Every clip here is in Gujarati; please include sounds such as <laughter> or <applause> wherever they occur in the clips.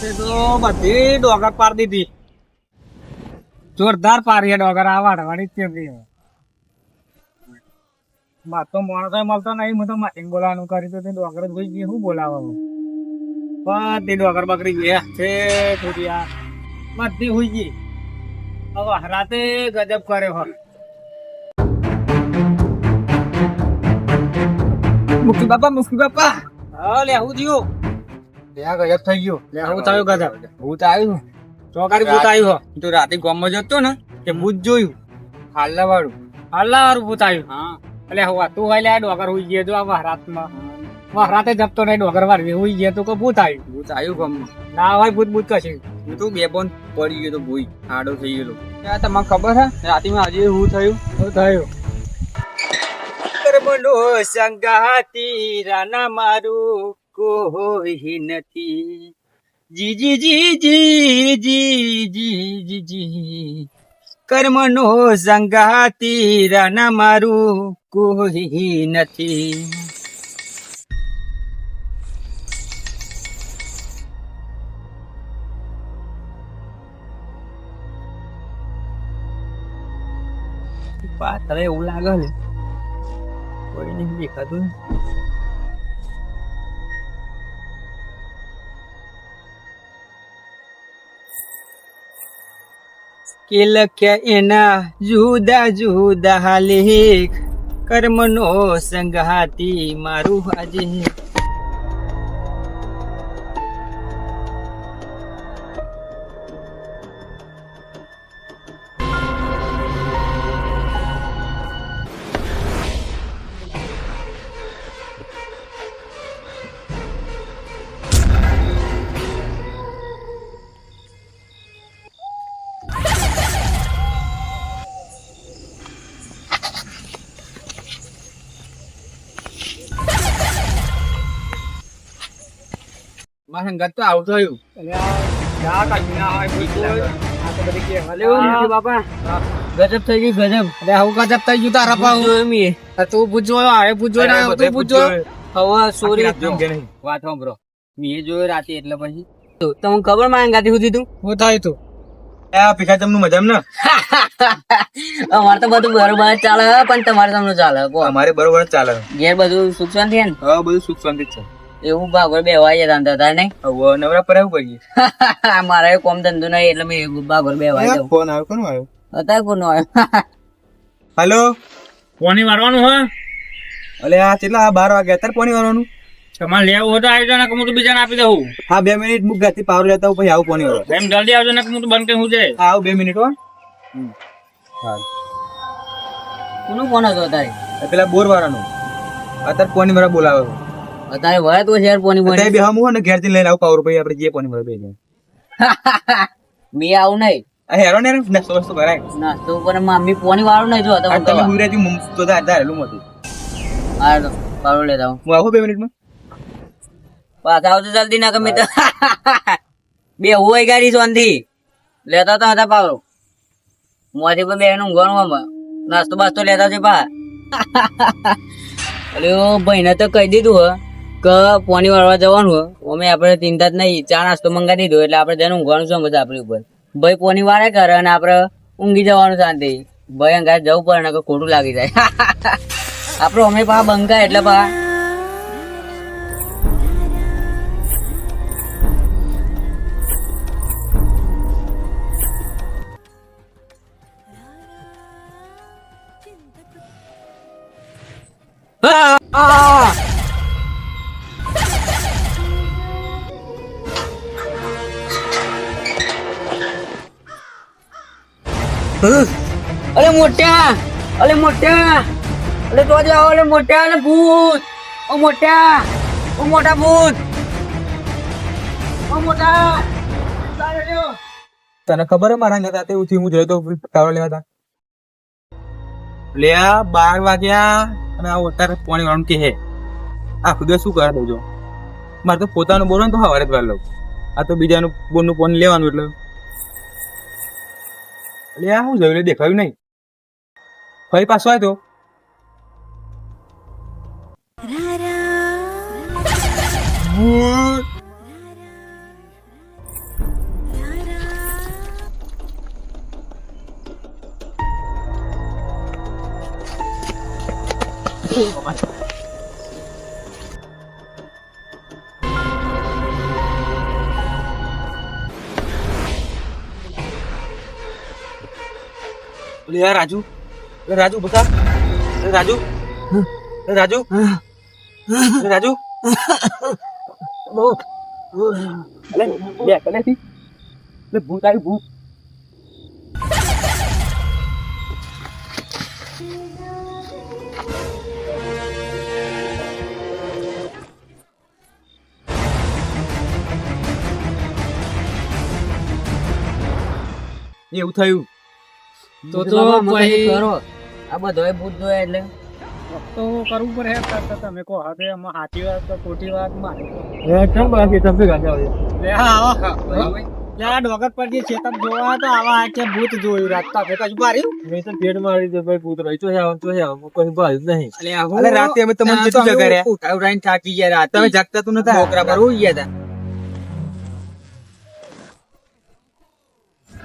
તો બધી ડોગર પાર જોરદાર પારી ડોગર, આ વાડવાની કેમ માર તો માણસો મળતો નહીં, હું તો માટી બોલાવાનું કરી તો ડોગર જ ભાઈ શું બોલાવવાનું બધી ડોગર બકરી ગયા છે થોડી બધી હુઈ ગઈ. હવે રાતે ગજબ કરે હોય મુક્તિ બાપા મુક્તિ બાપા. હા, લે, હું થયું. ત્યાં ગજબ થઈ ગયો. હું થયું ગજબ ભૂત આવ્યું ચોકારી ભૂત આવ્યું. હો. તો રાતે ગામમાં જતો ને તે ભૂત જોયું? હાલ્લા વાળું હાલ્લા વાળું ભૂત આવ્યું. હા. એટલે હવે તું હોય લે આ ડોગર હુઈ ગયો તો આ રાતમાં વહરાતે જપતો નહીં ડોગર વાર હુઈ ગયો તો ભૂત આવ્યું. ભૂત આવ્યું ગામમાં. ના હોય ભૂત ભૂત કશું. હું તો બે બોન પડી ગયો તો ભૂઈ. આડો થઈ ગયેલો. ત્યાં તમને ખબર હે? રાતીમાં આજે શું થયું? શું થયું? કર્મનો સંગાતી રાના મારું કોઈ નથી. જીજી જીજી જીજી જીજી કર્મનો સંગાતી રાના મારું કોઈ નથી. પાત્ર એવું લાગે કોઈ નહીં દેખાતું? કે લખ્યા એના જુદા જુદા લેખ કર્મનો સંઘાતી મારું આજે ગજબ થઈ ગયું ગજબ. આવું ગજબ થઈ ગયું તારા. તું આ ભૂત તું ભૂત હવે સોરી. આખી રાત ઊંઘે નહીં. વાત સાંભળો. મેં જોયો રાતે એટલે પછી. તમને ખબરમાં ગાતી સુધી તું? હું થાય તું? આ તમને મજા ને? <laughs> અમારે તો બધું બરોબર ચાલે પણ તમારે તમને ચાલે અમારે બરોબર ચાલે. ઘેર બધું સુખ શાંતિ ને? બધું સુખ શાંતિ છે. એવું ભાગોળ બેવા જતા હતા તારે નહીં હવે નવરા પર આવું કરીએ <laughs> મારે કોમ ધંધો નહીં એટલે મેં ભાગોળ બેવા જાઉં ફોન આવ્યો કોનો આવ્યો? અત્યારે કોનો આવ્યો? <laughs> હાલો? કોની મારવાનું હોય? અલે આ કેટલા આ બાર વાગે અત્યારે પોની મારવાનું તમારે લેવું હોય તો આવી જાવ હું તો બીજાને આપી દઉં. હા બે મિનિટ મુક ગાતી પાવર લેતા પછી આવું પોની વાળો એમ જલ્દી આવજો ને હું તો બંધ કરી હું જાય. હા આવું બે મિનિટ હો. હા કોનું ફોન હતો અત્યારે? પેલા બોર વાળાનો અત્યારે પોની મારા બોલાવે છે. અત્યારે વળે તો શેર પોની મળે બે હમ હોય ઘેરથી લઈને આવું પાવર ભાઈ આપણે જે પોની મળે બે જાય મેં આવું નહીં. આ હેરો ને નાસ્તો વાસ્તો કરાય. નાસ્તો ઉપર મમ્મી પોની વાળું નહીં જો આ તમે ગુજરાતી તો દા ધારેલું હતું. હા પાવડો લેતા આવું. હું આવું બે મિનિટમાં? પાછા આવજો જલ્દી ના ગમે તો. <laughs> બે હોય ગાડી શાંતિ લેતા તો હતા પાવરો મોથી પણ બેનનું ઊંઘવાનું નાસ્તો બાસ્તો લેતા છે પા અરે ભાઈને તો કહી દીધું હે. કે પોની વાળવા જવાનું અમે આપણે ચિંતા જ નહીં, ચા નાસ્તો મંગાવી દીધો એટલે આપણે તેને ઊંઘવાનું છે બધા આપણી ઉપર. ભાઈ પોની વાળે કરે અને આપણે ઊંઘી જવાનું શાંતિ. ભાઈ અંગાર જવું પડે ને ખોટું લાગી જાય. <laughs> આપણે અમે પા બંકા એટલે પા અરે મોટા અરે મોટા અરે તો જાઓ અરે મોટા અરે ભૂત, ઓ મોટા ઓ મોટા ભૂત, ઓ મોટા તને ખબર મારા નતા તે ઉઠી હું જોયો તો લેવા તા? લ્યા, બાર વાગ્યા અને આ અત્યારે પોણી વાળું કે હે. આ ખુદ શું કરે દેજો મારે તો પોતાનું બોલો ને તો હવારે જ વાર લઉં આ તો બીજાનું બોલનું પોન લેવાનું એટલે. લ્યા હું જોયું દેખાયું નહીં ફરી પાછો આવ્યો Oh my God. ઓલે યાર રાજુ એ રાજુ બતા એ રાજુ એ રાજુ એ રાજુ અલે બે કલે થી લે ભૂત આવ્યું ભૂત એવું થયું તો તો પછી- કરો. આ બધોય ભૂત જોયા એટલે. તો કરવું પડે હે તમે કહો હવે એમાં સાચી વાત તો ખોટી વાત મારે એ કેમ બાકી તમે ગાજા લે હા આવો. લે આ ડોગર પર જે ચેતક જોવા તો આવા કે ભૂત જોયું રાતતા આપણે કશું માર્યું. મેં તો પેટ મારી દે ભાઈ પૂતરો તો આવ તો આવ કોઈ ભાઈ નહીં. અલે આવો અલે રાતે અમે તમને કેટલું અમે ઉઠાવ રાઈન થાકી ગયા રાત. તમે જાગતા તો નતા? ડોકરા પર ઉઈ ગયા હતા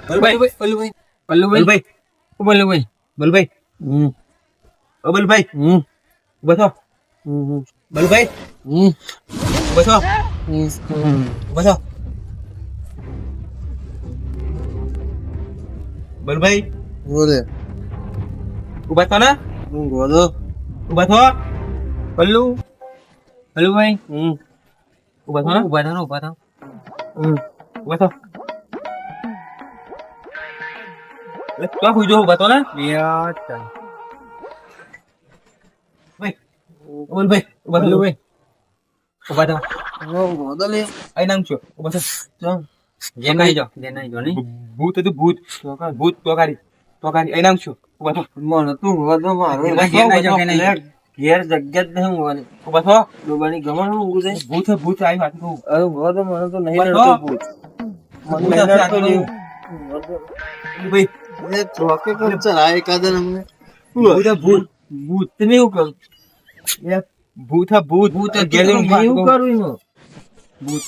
બલભાઈ બલભાઈ પલ્લુભાઈ બલભાઈ. બલભાઈ ઓ બલભાઈ. બસો બલભાઈ. બસો બસો બલભાઈ. બોલે ઊભા થો ને. બોલો ઊભા થો. પલ્લુ. પલ્લુભાઈ ઊભા થો ને. ઊભા થો ને ઊભા થા. ઊભા થો. તો હુઈ જો ઊભા થો ને ભાઈ ઓ બલભાઈ ઊભા થો પલ્લુભાઈ ઊભા થો હું બોલો લે આઈ નામ છો ઊભા થો જેન નાઈ જાઓ જેન નાઈ જાઓ નહીં ભૂત હતું ભૂત ભૂત તોકારી તોકારી આઈ નામ છો ઊભા થો મને તું બોલો મારો ઊભા ઘેર નાઈ જાઓ કે નહીં? ઘેર જગ્યા જ નહીં હું ઊભા થો ડોબાની ગમણ હું ઊંઘું ભૂત ભૂત આવી વાત કહું અરે બોલો મને તો નહીં રડતો ભૂત મને નહીં રડતો નહીં ભાઈ ચોકે ચલાય અમને ભૂત ભૂત. ભૂત તમે એવું કરો ભૂત હે, ભૂત. ભૂત એવું કરું. ભૂત.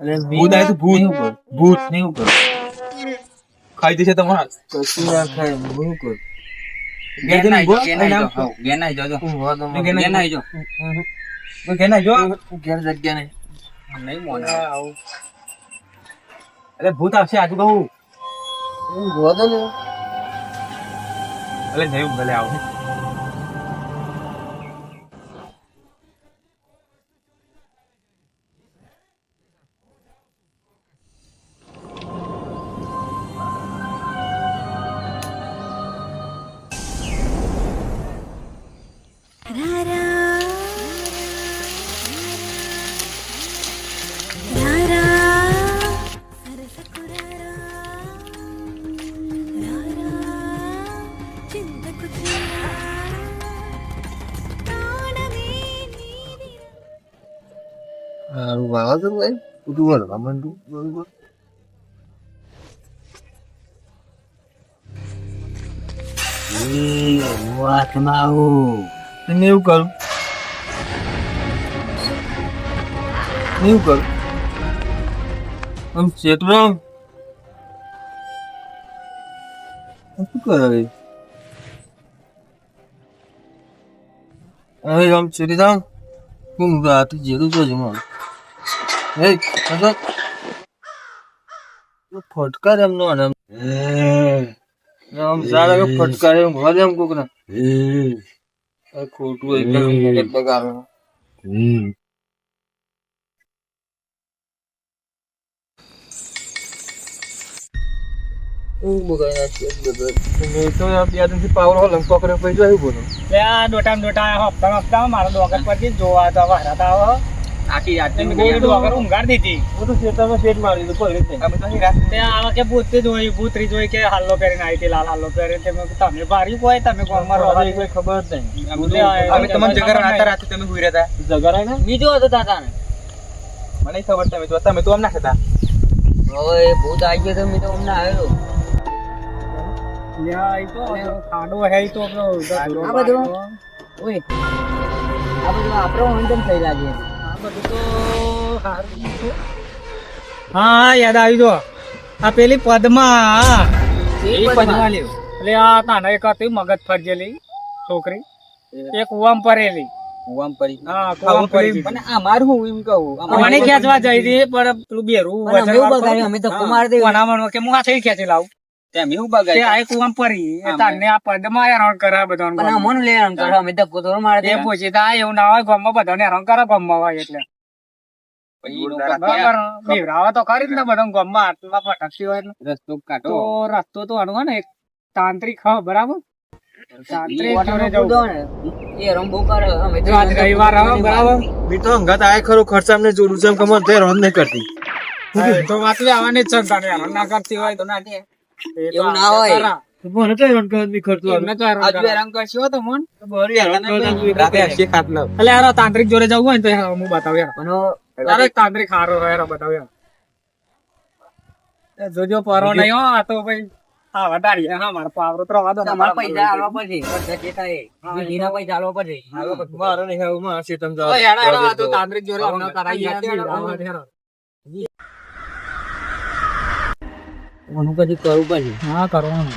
અરે ભૂત આવ્યું તું, ભૂત. ભૂત ખાઈ દેશે તમારા. કશું ના ખાય હું કરું જો. જો. ઘેર જગ્યા નહીં. નહીં મોને. અરે ભૂત આવશે આજુ કહું. હું બોલો ને અરે નહીં ભલે આવો હારું વાવા તો ભાઈ બધું વળવા માંડું બરોબર વાતમાં આવું. એને એવું કરું. એવું કરું આમ ચેતરો શું કરે હવે આમ ચેરી હું રાતે જેરું તો અગર ફટકાર એમનો આમ સારા ફટકાર એમ ભલે એમ કોક ના ખોટું એકદમ મગજ બગાડે પાવર પછી આવ્યું બોલો. દોટા દોટા ડોટામ હપ્તા હપ્તા મારા ડોગર પરથી જોવા તો હરાત આવો. આખી રાત મેં કીધું ડોગર ઊંઘાડી દીધી બધું તો ખેતરમાં સેટ મારી દીધું કોઈ રીતે. અમે તો રાત તે આવા કે ભૂત જ જોઈ ભૂતરી જોઈ કે હાલ્લો પહેરીને આવી હતી લાલ હાલ્લો પહેરીને. તમે તમે ભારી કોઈ? તમે કોણમાં રહો કોઈ ખબર જ નહીં. અમે તમને જગર રાતે રાતે તમે હુઈ રહ્યા હતા જગારાય ને બીજો હતો તાતા ને મને ખબર તમે તો તમે તો અમને ના હતા ઓય ભૂત આવી ગયો તો મેં તો અમને આવ્યો. લ્યા, ઈ તો ખાડો હે તો આપણો આ બધું? ઓય. આ બધું આપણો અંતમ થઈ લાગે બધું તો સારું હા યાદ આવી જો. આ પેલી પદ્મા. એટલે આ તાને એક હતી મગજ ફરજેલી છોકરી. એક કુવામ પરેલી. કુવામ પરી. હા કુવામ પરી પણ અમારું હું એમ કહું. મને ખેંચવા જઈ દે પણ પેલું બેરું અમે તો કુમાર દે કે હું હાથે ખેંચી લાવું. તેમ એવું તે આ કુવામ પરી. એ આ પદમાં હેરાન કરે બધાને પણ અમોને લે આમ કરો, અમે ધક્કો થોડો મારે તા એવું ના હોય ગામમાં બધાને હેરાન કરે ગામમાં હોય એટલે. બીવરાવા તો ખરી જ ને બધા ગામમાં આટલા ભટકતી હોય રસ્તો કાઢો. તો રસ્તો તો આનો ને એક તાંત્રિક હ બરાબર? તાંત્રિક જોડે જવું. કૂદો ને. એ રમ બહુ કરે, અમે તો આજ રવિવાર હ બરાબર? બી તો આય ખરો ખર્ચા કરતી. હા, તો વાત આવવાની જ છે ને કરતી હોય તો ના તો એવું ના હોય. મને તો ખર્ચો તો. કરશો તો રાતે એટલે તાંત્રિક જોડે જવું હોય તો હું બતાવું યાર. તાંત્રિક હારો યાર બતાવું યાર. જોજો પરો નહીં હો આ તો ભાઈ હા હા મારા પાવરો તો રવા દો પૈસા આલવા પડશે. બધા જે થાય. વીજળીના પૈસા આલવા પડશે. મારે નહીં આવું માં હશે તમે ઓય હેડો, હેડો, આ તો તાંત્રિક જોડે. હા, કદી કરવું પડે. હા કરવાનું.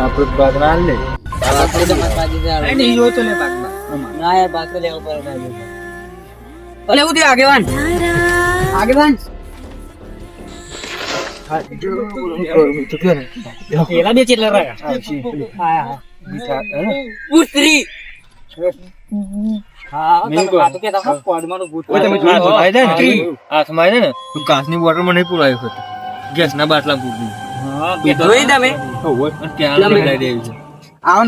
આપણે બાગના લે આગેવાન. આગેવાન. પેલા બે ચેટલા રહ્યા. પુત્રી હાથમાં ને તો કાચની બોટલમાં નહીં પુરાયું હતું. ગેસના બાટલા પૂરી હા, જોઈ તમે આવો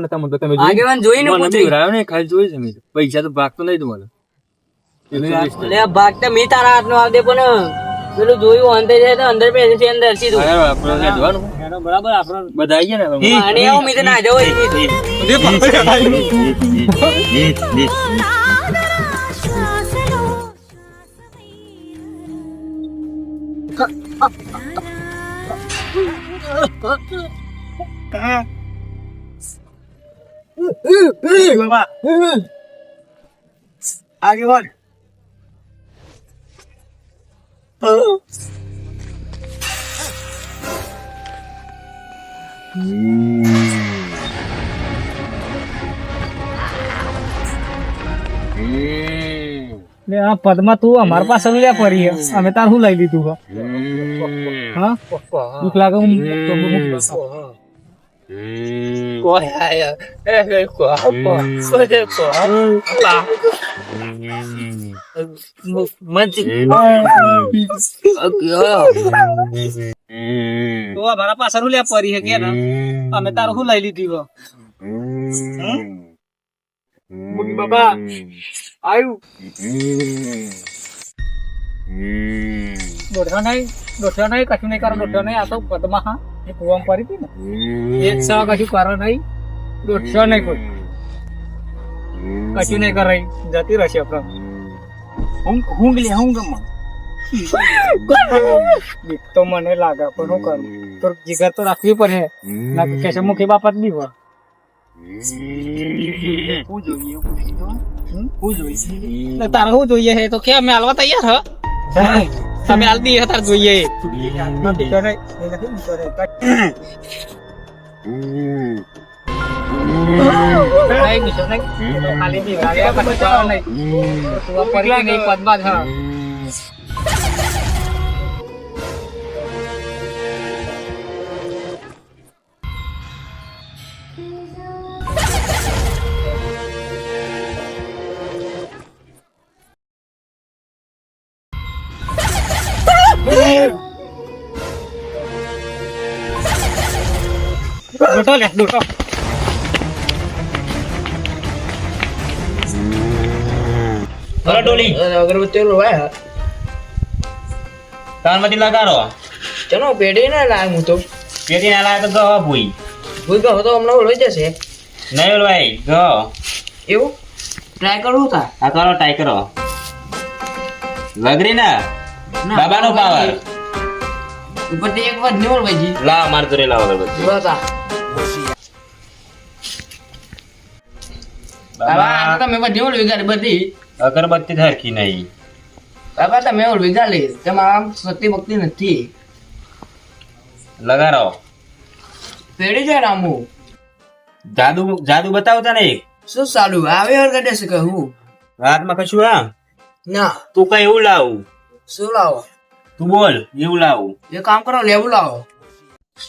ને તમે તમે આગેવાન જોઈને મને પુત્રી ને ખાલી જોઈ છે તો. પૈસા તો ભાગતો નહીં તમારે ભાગ તો મેં તારા હાથનો આવ દે પણ પેલું જોયું અંદર જાય તો અંદર છે અંદર સીધું આપણે ત્યાં જવાનું હેડો, બરાબર આપણો બધા આવી ગયા ને અને આવું મેં તો ના જવું અહીંથી. આગેવાન લે આ પદમાં તું અમાર પાસે લે પરી હે. અમે તાર શું લઈ લીધું હે? હા? દુઃખ લાગે હું તો અમારા પાસે લે પરી હે કે અમે તારું શું લઈ લીધું મુની બાબા આયુ દોઢો નહીં દોઢો નહીં કશું નહીં કરો દોઢો નહીં આ તો પદમાં હા એ કુવામાં પડી હતી ને એક સવા કશું કરો નહીં દોઢસો નહીં કોઈ કશું નહીં કરે જતી રહેશે આપણે હું હું લે હું માં બીક તો મને લાગે પણ હું કરું તો જીગર તો રાખવી પડે ના કે મુખી બાપત બી હોય તારે શું જોઈએ તો કે તૈયાર હ? તમે હાલ તાર જોઈએ ખાલી જ, હા. લૂંટો લે, લૂંટો. અગરબત્તી લોવાય તાલમાંથી લગાડો ચલો પેઢી ના લાય હું તો પેટી ના લાગે તો ગહ ભૂઈ ભૂઈ ગયો તો હમણાં ઓળવી જશે નહીં ભાઈ ગહ એવું ટ્રાય કરવું તા આ કરો ટ્રાય કરો લગરી ના બાબાનો પાવર ઉપરથી એક વાર નહીં ઓળવાઈ જી લાવ માર જોડે લાવો અગરબત્તી બાબા. તમે બધી બધી. અગરબત્તી હરખી નહીં બાબા તમે ઓળ ગાડી તમારા આમ સતી ભક્તિ નથી. લગાડો. પેઢી છે રામુ. જાદુ જાદુ બતાવતા ને શું સારું આવે હરગડે છે કહું રાતમાં કશું આ ના. તું કઈ એવું લાવું? શું લાવો? તું બોલ એવું લાવું. એ કામ કરો લેવું લાવો.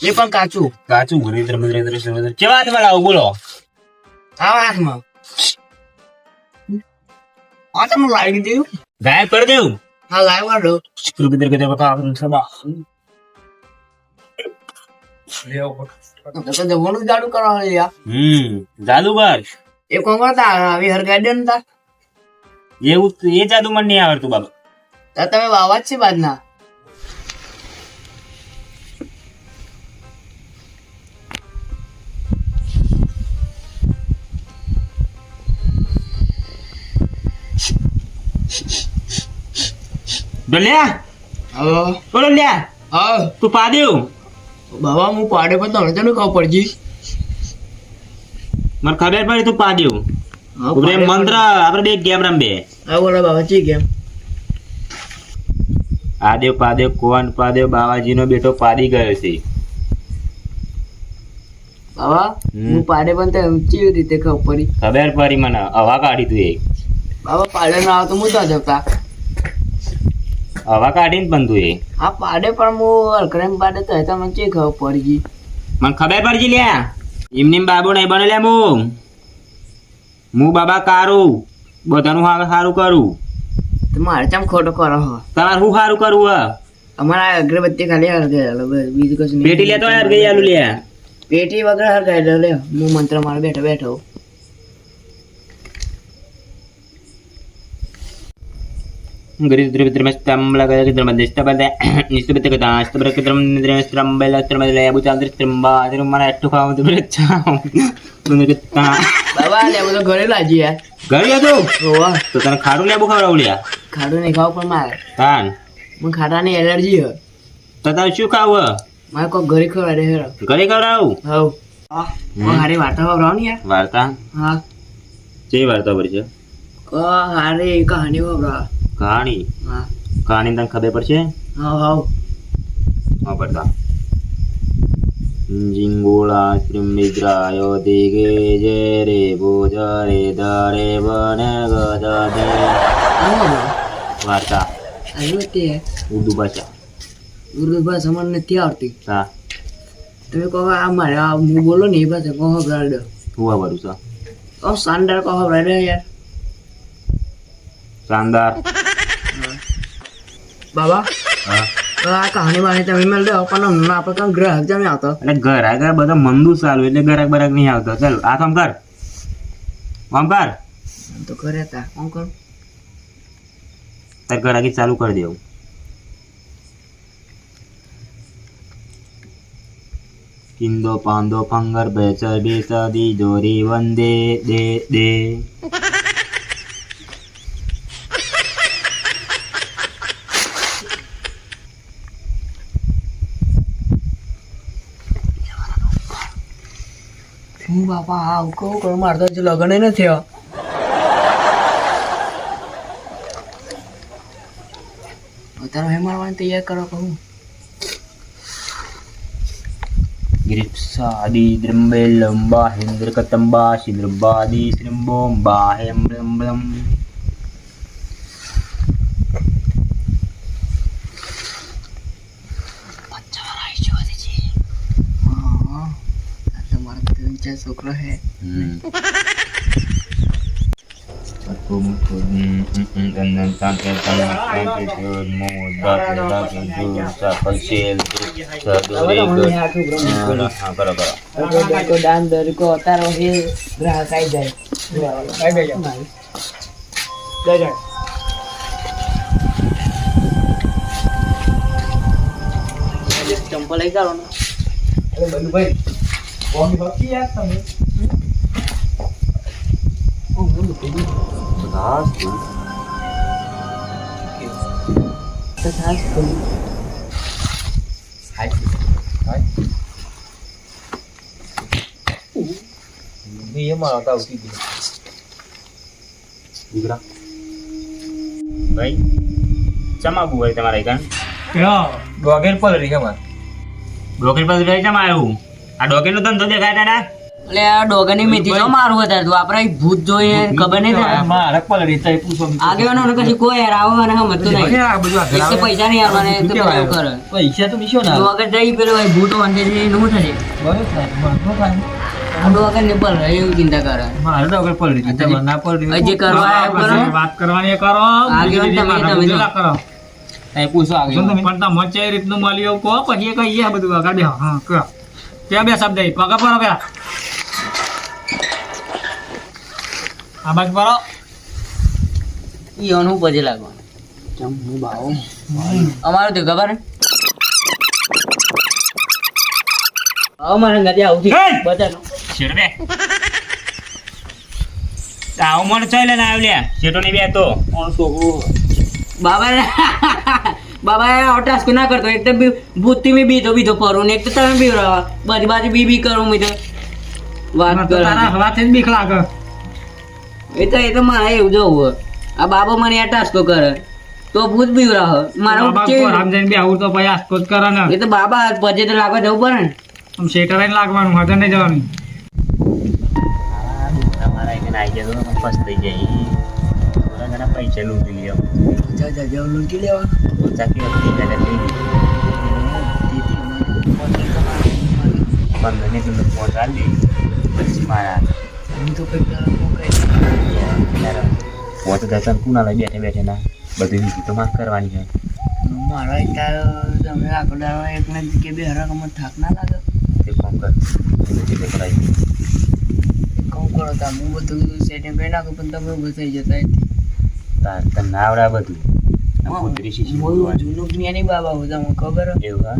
એ પણ કાચું. કાચું ભરી રમત રમત કેવા હાથ લાવું બોલો. આવા હાથમાં. આ તમે લાવી દીધું. ગાયબ કરી દેવું. હા લાવી વાળો કૃપિત્ર કે દેવા સભા તો જવાનું જાદુ કરવા હમ જાદુગર એ કોણ કરતા આવી હરગાડે ને તા એવું એ જાદુ મને નહીં આવડતું બાબા. તમે વાવા જ છે બાદના. ડોલ્યા હવે બોલો લ્યા હા તું પાડ્યું બાબા હું પાડે પણ તમને તને ખબર પડજી મને ખબર પડી તું પાડ્યું હા ઉભરે મંત્ર આપણે બે ગેમ રમબે હા બોલો બાબા ચી કેમ આદેવ પાદેવ કોન પાદેવ બાવાજીનો બેટો પાડી ગયો છે બાબા. હું પાડે પણ તો ચી રીતે ખબર પડી ખબર પડી મને હવા કાઢી તું એ બાબા પાડે ના આવતો હું જતા હવા કાઢીને પણ એ હા પાડે પણ હું અલકરેમ પાડે તો તમને ચી ખબર પડી મને ખબર પડી લ્યા. એમની બાબુ નહીં બને લ્યા હું હું બાબા કારું. બધાનું હાલ સારું કરું. તો મારે ચમ ખોટો કરો હો? તમારે શું સારું કરવું હે? અમારા અગરબત્તી ખાલી હરગાયેલો બીજું કશું. પેટી લેતો આલુ લ્યા. પેટી વગર હરગાયેલો લે હું મંત્ર મારે બેઠો બેઠો બાબા લે બધો ઘરે લાજી યાર ઘરે હતું હોવા તો તને ખાડું લેબુ ખવડાવું લ્યા ખાડું નહીં ખાવું પણ મારે તાન મને ખાટાની એલર્જી હે તો શું ખાવું હે? મારે કોઈ ઘરે ખવડાવે ઘરે ખવડાવું હવ હારી વાર્તા યાર વાર્તા હા કેવી વાર્તા ભરી છે હારી કહાની ખવડાવો કહાણી હા. કહાની તને ખબર પડશે? હા હા. હા પડતા. જીંગોળા શ્રીમિદ્રાયો દિગે જે રે ભોજરે દરે વન દે વાર્તા. આવ્યું તે ઉર્દુ ભાષા. ઉર્દુ ભાષા મને નથી આવડતી. તા તમે કહો આ મારે હું બોલો ને એ ભાષા કહો ગાર્ડ હું વાપરું છું. ઓ સાંડર કહો રે યાર. શાનદાર બાબા હા આ કહાની બાની તમે મેળ દો પણ હમણાં આપણે કાંઈ ગ્રાહક જમે આવતો એટલે ઘર આગળ બધો મંદુ ચાલુ એટલે ઘરાક બરાક નહીં આવતો ચાલ આ કામ કર કામ કર આમ તો ઘરે હતા કોણ કરું તાર ઘરાકી ચાલુ કરી દેવું કિંદો પાંદો ફંગર બેચર બેસદી જોરી વંદે દે દે હું બાપા હા કહું કરું મારે તો હજી લગ્ન નથી થયો. તારો હે મારવાની તૈયાર કરો કહું. ગ્રીપ્સાદી દ્રંબે લંબા હેન્દ્ર કતંબા શિદ્રબાદી શ્રીંબોમ બાહેમ બ્રમ બ્રમ હા આ તો ચાર છોકરો હે. દરિકો દાન દરિકો અતારો હે ગ્રાહક આવી જાય. ચંપલ લઈ ચાલો ને. અરે કોણ બાકી યાર તમે તો સાસ ખોલી ભાઈ ચમાબુ હોય તમારે કાન ડોગેર પર રહી ડોકેટ પાસે ભાઈ ચમ આવ્યું આ ડોગી નો ધંધો દેખાય તને એટલે આ ડોગરની મેથી જો મારું વધારે તું આપણે ભૂત જોઈએ ખબર નહીં થાય. મારે પલડી થાય પૂછો આગેવાનો ને કશું કોઈ યાર આવો અને સમજતું નહીં. આ બધું. પૈસા નહીં આવવાને તો પેલું કરે. પૈસા તો નીચો ના જો જઈ પેલો ભાઈ ભૂત વાંધે છે એનું શું થશે? આ ડોગર ને બોલ એવું ચિંતા કરે. મારે તો પલડી હતી ના પલડી જે કરવા કરો. વાત કરવાની એ કરો. આગેવાન તમે- તમે કરો. એ પૂછો આગળ પણ તમે ચે રીતનું મળ્યો કહો પછી એ કહીએ આ બધું આગળ હા ત્યાં બે શબ્દ પગ પર પેલા આ બાજુ પરો ઈ પછી લાગવાનું. અમારું તો ખબર હે? અમારે નથી આવતી. બધાનું. આવો મને ચાલ ને આવ્યા નહીં બે તો બાબા બાબા અટાસ્ક ના કરતો. એક તો ભૂતથી મેં બીજો બીજો પરું ને એક તો તમે બી બધી બાજુ બી બી કરું મેં તો. વાત કરો હવાથી જ બીક લાગે. એ તો એ તો મારે એવું જવું આ બાબા મને આ ટાસ્કો કરે. તો ભૂત બી રાહ. મારા જઈને બે આવું તો પછી આસ્કો જ કરે ને. એ તો બાબા પછી તો લાગવા જવું પડે ને. આમ શેટર લાગવાનું હાથે નહીં જવાનું. તમારા એને આવી જાય ફસ થઈ જાય. થોડા ઘણા જેવું લૂંટી લેવાનું. ચાકી હતી પહેલા લઈ પંદર ને કિલો પોટ પછી મારા પોત દર્શન કુના લઈ બેઠે બેઠે ના બધી વિધિ તો માફ કરવાની છે મારા તમે આખો એકને કે બે હરાકમાં થાક ના લાગે. તે કામ કર. કરો તા હું બધું સેટિંગ કરી નાખું પણ તમે ઊભું થઈ જતા તાર તને બધું. આ શીશી જૂનું જ્ઞાની બાબા હું તમને ખબર એવું હા?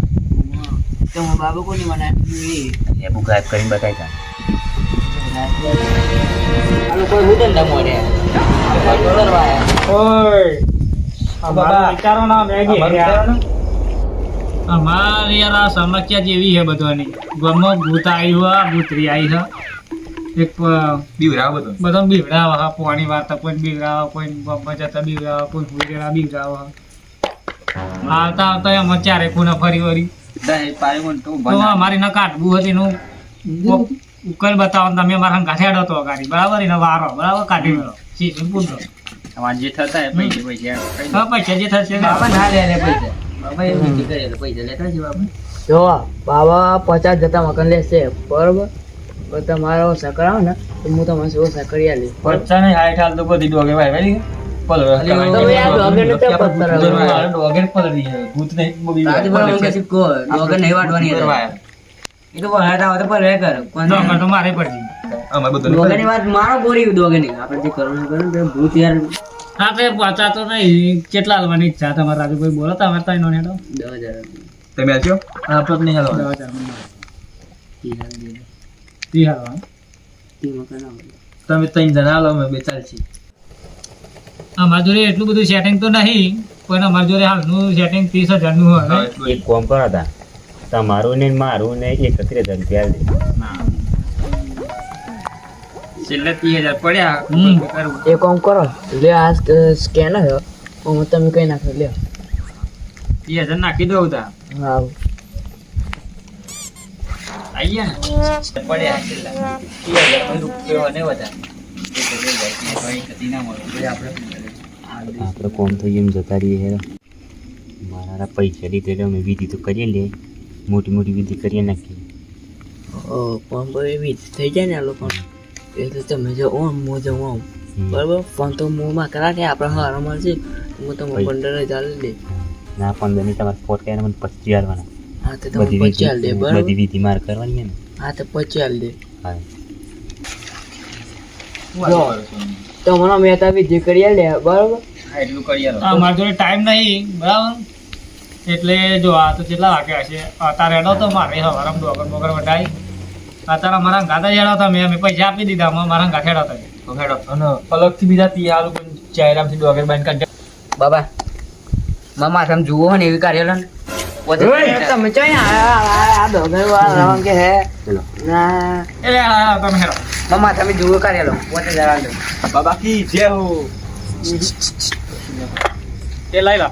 તો હું બાબા કોની બનાવ્યું એ? એ બુક ગાયબ કરીને બતાવી તા. આ લોકો હું ધંધા મોડે અમારા વિચારો ના મેગી અમારે યાર આ સમસ્યા જેવી છે બધાની. ગમો ભૂત આવી હા ભૂતરી આવી છે એક બીવરાવ બધું બધા બીવડાવ હા પોણી વાર્તા કોઈ બીવડાવ કોઈ ગમમાં જતા બીવડાવ કોઈ હુરેડા બીવડાવ આવતા આવતા એમ ચારે ખૂણે ફરી વળી. તો અમારી ના કાઢવું હતી નું ઉકેલ બતાવો તમે મારા ગાંઠે અડો તો ગાડી. બરાબર ને વારો બરાબર કાઢી મેળો. સીધું પૂછો. જે થતા પૈસા પૈસા પૈસા જે થશે બાપા ના લે પૈસા. બાબા પૈસા લેતા છે બાબા જો બાબા પચાસ જતા મકાન લેશે બરોબર? તમારો ઓછા કરાવો ને તો હું તમારે ઓછા સકરિયા આલી પચ્ચા નહીં હાઈટ હાલ તો બધી ડોગે ભાઈ ભાઈ ને કેટલા હાલવાની ઈચ્છા તમારે રાજુભાઈ બોલો તમારે તો એનો તમે આલ્યો આપણે નહીં હાલવાનું. આવે. તમે ત્રણ જણા હાલો અમે બે ચાલશી. અમારા જોડે એટલું બધું સેટિંગ તો નહીં પણ અમારા જોડે હાલનું સેટિંગ ત્રીસ હજારનું હોય. એક કોમ કરો હતા. તમારું ને મારું ને એકત્રીસ હજાર રૂપિયા દે છેલ્લે ત્રીસ હજાર પડ્યા એક કામ કરો લે આ સ્કેનર હે હું તમે કઈ નાખો લે ત્રીસ હજાર નાખી દઉં તા. હા. ને પડ્યા હજાર રૂપિયો ને વધારે. ના પછી આપણે કોમ થઈ એમ જતા રહીએ હે. મારા પૈસા લીધે અમે વિધિ તો કરીએ લે મોટી મોટી વિધિ કરીએ નાખીએ. ઓ પણ ભાઈ એવી થઈ જાય ને આ લોકો. એટલે તમે જો ઓમ હું જો ઓમ. બરાબર? ફોન તો મોંમાં કરા કે આપણે હાર મળશે હું તમને ભાઈ. પંદર હજાર લઈ લે ના પંદરની તમારે ફોટ કરીને મને પચીસ હાલવાના હા તો તમે પચાલ દે બરાબર? બધી વિધિ માર કરવાની છે ને? હા તો પચાલ દે. હા. તો મને મેં તો વિધિ કરી લે બરાબર? હા એટલું કરી આલો. અમારા જોડે ટાઈમ નહીં બરાબર? એટલે જો આ તો કેટલા વાગ્યા છે? અત્યારે હેડો તો મારે હવારમ ડોગર બોગર વટાઈ અત્યારે અમારા ગાતા હેડો તમે અમે પૈસા આપી દીધા મારા ગાંઠે હેડો તમે. તો હેડો. અને અલગથી બીજા હાલ ચાયરામથી ડોગર બાંધ કાઢ બાબા મામા તમે જુઓ ને એવી કાર્ય ને. તમે ચો આ ડોગર વાળા કે હે ના એટલે તમે હેડો મામા તમે જુઓ કાર્ય પોતે જરા લો બાબા કી જય હો એ લઈ લો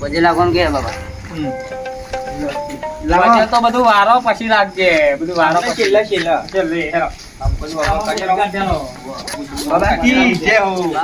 પછી લાગવાનું કે બાબા હમ. તો બધું વારો પછી રાખજે બધું વારો પછી છેલ્લા છેલ્લા લે હેરો. ચાલો. બાબા કી જય હો